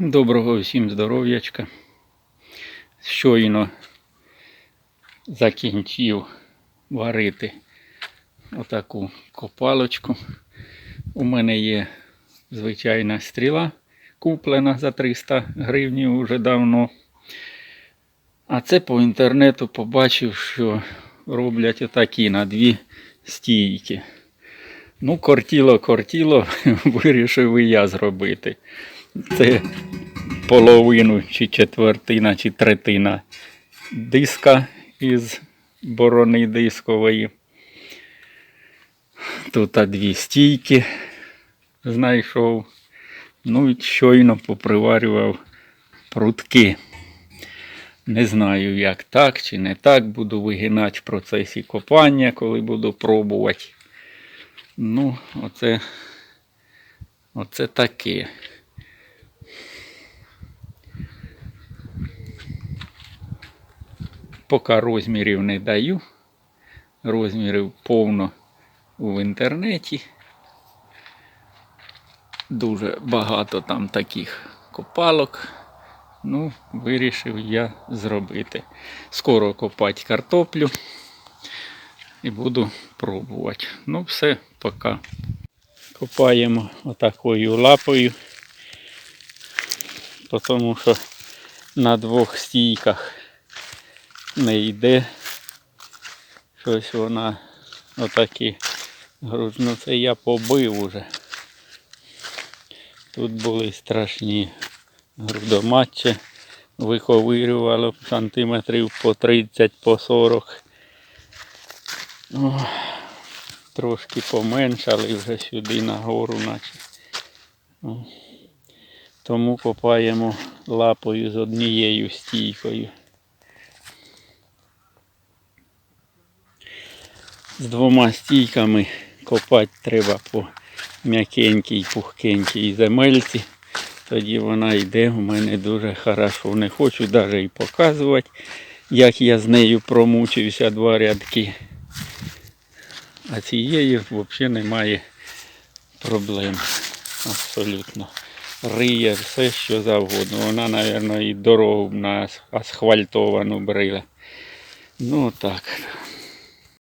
Доброго всім здоров'ячка. Щойно закінчив варити отаку копалочку. У мене є звичайна стріла, куплена за 300 гривень уже давно. А це по інтернету побачив, що роблять отакі на дві стійки. Ну, кортіло, кортіло, вирішив і я зробити. Це половину, чи четвертина, чи третина диска із борони дискової. Тут дві стійки знайшов. Ну і щойно поприварював прутки. Не знаю, як так чи не так. Буду вигинати в процесі копання, коли буду пробувати. Ну, оце, оце таке. Поки розмірів не даю. Розмірів повно в інтернеті. Дуже багато там таких копалок. Ну, вирішив я зробити. Скоро копати картоплю і буду пробувати. Ну, все, пока. Копаємо отакою лапою, тому що на двох стійках не йде. Щось вона отакі груз. Ну це я побив уже. Тут були страшні грудоматчі. Виховирювало сантиметрів по 30, по 40. О, трошки поменшали вже сюди нагору, наче. О. Тому копаємо лапою з однією стійкою. З двома стійками копати треба по м'якенькій, пухкенькій земельці. Тоді вона йде у мене дуже хорошо. Не хочу навіть і показувати, як я з нею промучився два рядки. А цієї взагалі немає проблем. Абсолютно. Риє все, що завгодно. Вона, мабуть, і дорогу на асфальтовану брила. Ну так.